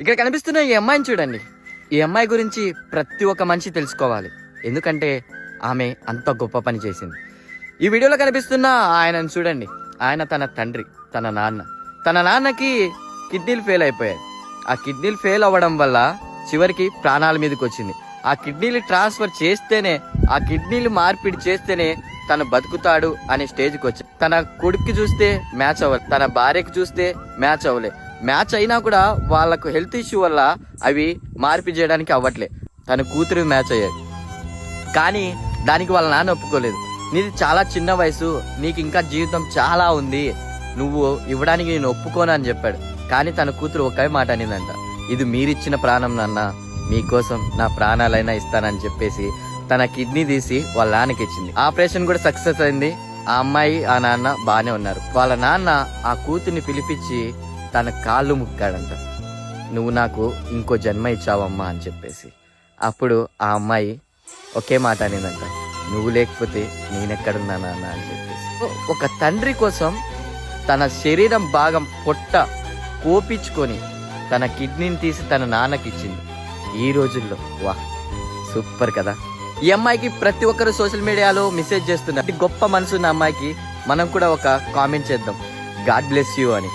ఇక్కడ కనిపిస్తున్న ఈ అమ్మాయిని చూడండి. ఈ అమ్మాయి గురించి ప్రతి ఒక్క మనిషి తెలుసుకోవాలి. ఎందుకంటే ఆమె అంత గొప్ప పని చేసింది. ఈ వీడియోలో కనిపిస్తున్న ఆయనను చూడండి. ఆయన తన తండ్రి తన నాన్న. తన నాన్నకి కిడ్నీలు ఫెయిల్ అయిపోయాయి. ఆ కిడ్నీలు ఫెయిల్ అవ్వడం వల్ల చివరికి ప్రాణాల మీదకి వచ్చింది. ఆ కిడ్నీలు ట్రాన్స్ఫర్ చేస్తేనే ఆ కిడ్నీలు మార్పిడి చేస్తేనే తను బతుకుతాడు అనే స్టేజ్కి వచ్చి తన కొడుక్కి చూస్తే మ్యాచ్ అవ్వలేదు తన భార్యకి చూస్తే మ్యాచ్ అవ్వలే. మ్యాచ్ అయినా కూడా వాళ్ళకు హెల్త్ ఇష్యూ వల్ల అవి మార్పి చేయడానికి అవ్వట్లే. తన కూతురు మ్యాచ్ అయ్యాడు. కానీ దానికి వాళ్ళ నాన్న ఒప్పుకోలేదు. నీది చాలా చిన్న వయసు నీకు ఇంకా జీవితం చాలా ఉంది. నువ్వు ఇవ్వడానికి నేను ఒప్పుకోను అని చెప్పాడు. కానీ తన కూతురు ఒకే మాట అనిందంట. ఇది మీరిచ్చిన ప్రాణం నాన్న. మీకోసం నా ప్రాణాలైనా ఇస్తానని చెప్పేసి తన కిడ్నీ తీసి వాళ్ళ నాన్నకి ఇచ్చింది. ఆపరేషన్ కూడా సక్సెస్ అయింది. ఆ అమ్మాయి ఆ నాన్న బాగానే ఉన్నారు. వాళ్ళ నాన్న ఆ కూతుర్ని పిలిపించి తన కాళ్ళు ముక్కాడంట. నువ్వు నాకు ఇంకో జన్మ ఇచ్చావమ్మా అని చెప్పేసి. అప్పుడు ఆ అమ్మాయి ఒకే మాట అనేదంట. నువ్వు లేకపోతే నేనెక్కడున్నా నాన్న అని చెప్పేసి. ఒక తండ్రి కోసం తన శరీరం భాగం పొట్ట కోపించుకొని తన కిడ్నీని తీసి తన నాన్నకి ఇచ్చింది ఈ రోజుల్లో వా సూపర్ కదా. ఈ అమ్మాయికి ప్రతి ఒక్కరు సోషల్ మీడియాలో మెసేజ్ చేస్తున్నారు. గొప్ప మనసు ఉన్న అమ్మాయికి మనం కూడా ఒక కామెంట్ చేద్దాం. గాడ్ బ్లెస్ యూ అని.